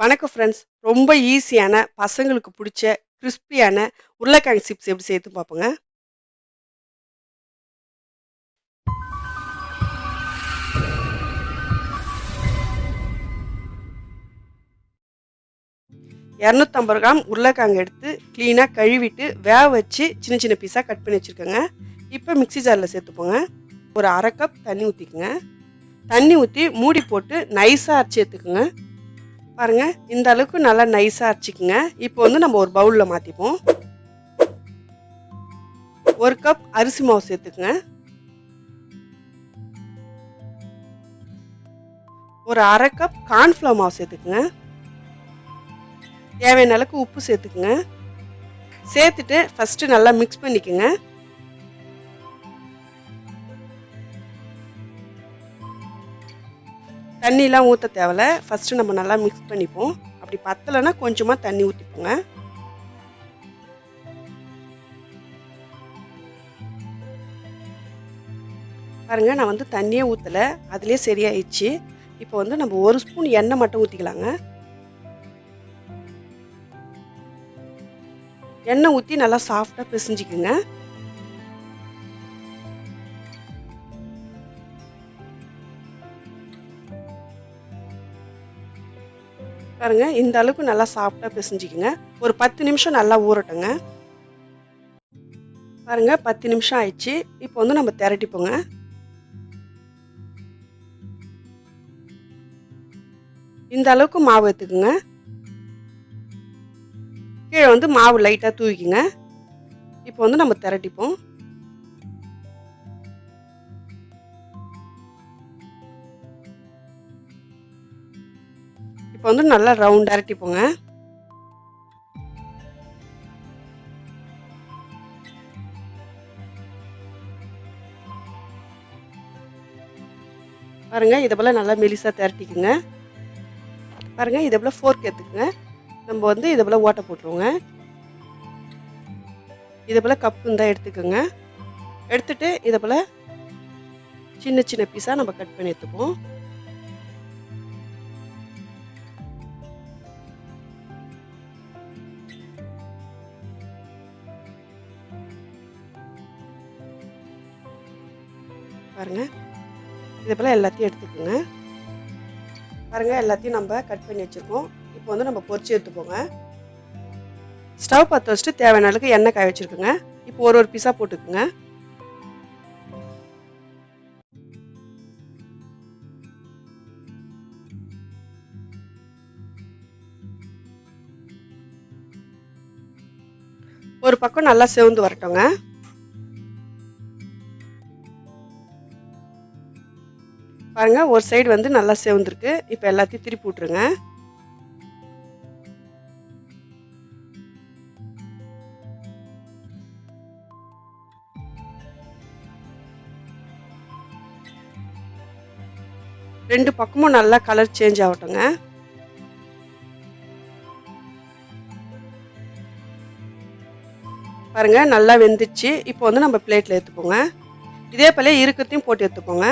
வணக்கம் ஃப்ரெண்ட்ஸ் ரொம்ப ஈஸியான பசங்களுக்கு பிடிச்ச கிறிஸ்பியான உருளைக்கிழங்கு சிப்ஸ் எப்படி சேர்த்து பார்ப்போங்க. இரநூத்தம்பது கிராம் உருளைக்கிழங்கு எடுத்து க்ளீனாக கழுவிட்டு வேக வச்சு சின்ன சின்ன பீஸாக கட் பண்ணி வச்சுருக்கோங்க. இப்போ மிக்ஸி ஜாரில் சேர்த்துப்போங்க. ஒரு அரை கப் தண்ணி ஊற்றிக்குங்க தண்ணி ஊற்றி மூடி போட்டு நைஸாக அரைச்சி எடுத்துக்கோங்க. பாருங்க இந்த அளவுக்கு நல்லா நைஸாக அரைச்சிக்கோங்க. இப்போ வந்து நம்ம ஒரு பவுலில் மாற்றிப்போம் ஒரு கப் அரிசி மாவு சேர்த்துக்குங்க. ஒரு அரை கப் கார்ன்ஃப்ளவர் மாவு சேர்த்துக்குங்க. தேவையான அளவுக்கு உப்பு சேர்த்துக்குங்க. சேர்த்துட்டு ஃபஸ்ட்டு நல்லா மிக்ஸ் பண்ணிக்கோங்க. தண்ணிலாம் ஊற்ற தேவையில்ல ஃபஸ்ட்டு நம்ம நல்லா மிக்ஸ் பண்ணிப்போம். அப்படி பத்தலைன்னா கொஞ்சமாக தண்ணி ஊற்றிப்போங்க பாருங்கள் நான் வந்து தண்ணியே ஊற்றலை அதுலேயே சரியாயிடுச்சு. இப்போ வந்து நம்ம ஒரு ஸ்பூன் எண்ணெய் மட்டும் ஊற்றிக்கலாங்க எண்ணெய் ஊற்றி நல்லா சாஃப்டாக பிசைஞ்சிக்குங்க. பாருங்க இந்த அளவுக்கு நல்லா சாஃப்டாக பிசைஞ்சிக்கோங்க. ஒரு பத்து நிமிஷம் நல்லா ஊறட்டுங்க. பாருங்க பத்து நிமிஷம் ஆயிடுச்சு. இப்போ வந்து நம்ம திரட்டிப்போங்க. இந்த அளவுக்கு மாவு எடுத்துக்குங்க. கீழே வந்து மாவு லைட்டாக தூவிக்குங்க. இப்போ வந்து நம்ம திரட்டிப்போம். இப்போ வந்து நல்லா ரவுண்ட் அரட்டிப்போங்க பாருங்க இதை போல நல்லா மெலிசா திரட்டிக்குங்க. பாருங்க இதை போல ஃபோர்க் எடுத்துக்கங்க. நம்ம வந்து இதை போல் ஓட்டை போட்டுருவோங்க. இதை போல் கப்பு தான் எடுத்துக்கோங்க. எடுத்துட்டு இதை போல் சின்ன சின்ன பீஸாக நம்ம கட் பண்ணி எடுத்துப்போம். பாருங்க. இதே போல் எல்லாத்தையும் எடுத்துக்கோங்க. பாருங்க எல்லாத்தையும் நம்ம கட் பண்ணி வச்சுருக்கோம். இப்போ வந்து நம்ம பொரிச்சு எடுத்துப்போங்க ஸ்டவ் பற்ற வச்சுட்டு தேவையான அளவுக்கு எண்ணெய் காய வச்சுருக்குங்க. இப்போ ஒரு ஒரு பீஸாக போட்டுக்குங்க. ஒரு பக்கம் நல்லா செவந்து வரட்டுங்க. பாருங்கள் ஒரு சைடு வந்து நல்லா செவந்துருக்கு. இப்போ எல்லாத்தையும் திருப்பி விட்ருங்க ரெண்டு பக்கமும் நல்லா கலர் சேஞ்ச் ஆகட்டுங்க பாருங்க நல்லா வெந்துச்சு. இப்போ வந்து நம்ம பிளேட்டில் எடுத்துப்போங்க இதே போல இருக்கத்தையும் போட்டு எடுத்துப்போங்க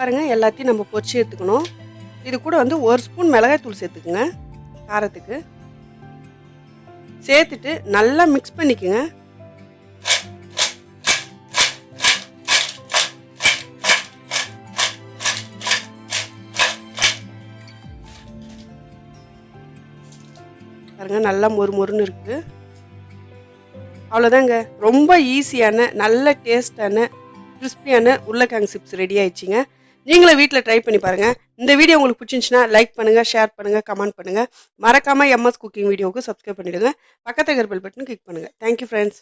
பாருங்கள் எல்லாத்தையும் நம்ம பொரிச்சு எடுத்துக்கணும். இது கூட வந்து ஒரு ஸ்பூன் மிளகாய் தூள் சேர்த்துக்குங்க காரத்துக்கு. சேர்த்துட்டு நல்லா மிக்ஸ் பண்ணிக்கோங்க. பாருங்க நல்லா மொறு மொறுன்னு இருக்கு. அவ்வளோதாங்க. ரொம்ப ஈஸியான நல்ல டேஸ்டான கிறிஸ்பியான உருளைக்கிழங்கு சிப்ஸ் ரெடி ஆயிடுச்சிங்க. நீங்களும் வீட்டில் ட்ரை பண்ணி பாருங்கள் இந்த வீடியோ உங்களுக்கு பிடிச்சிருந்துச்சுன்னா லைக் பண்ணுங்கள் ஷேர் பண்ணுங்கள் கமெண்ட் பண்ணுங்கள் மறக்காமல் எம்எஸ் குக்கிங் வீடியோவுக்கு சப்ஸ்கிரைப் பண்ணிவிடுங்க பக்கத்தில் இருக்கிற பெல் பட்டன் கிளிக் பண்ணுங்கள் தேங்க்யூ ஃப்ரெண்ட்ஸ்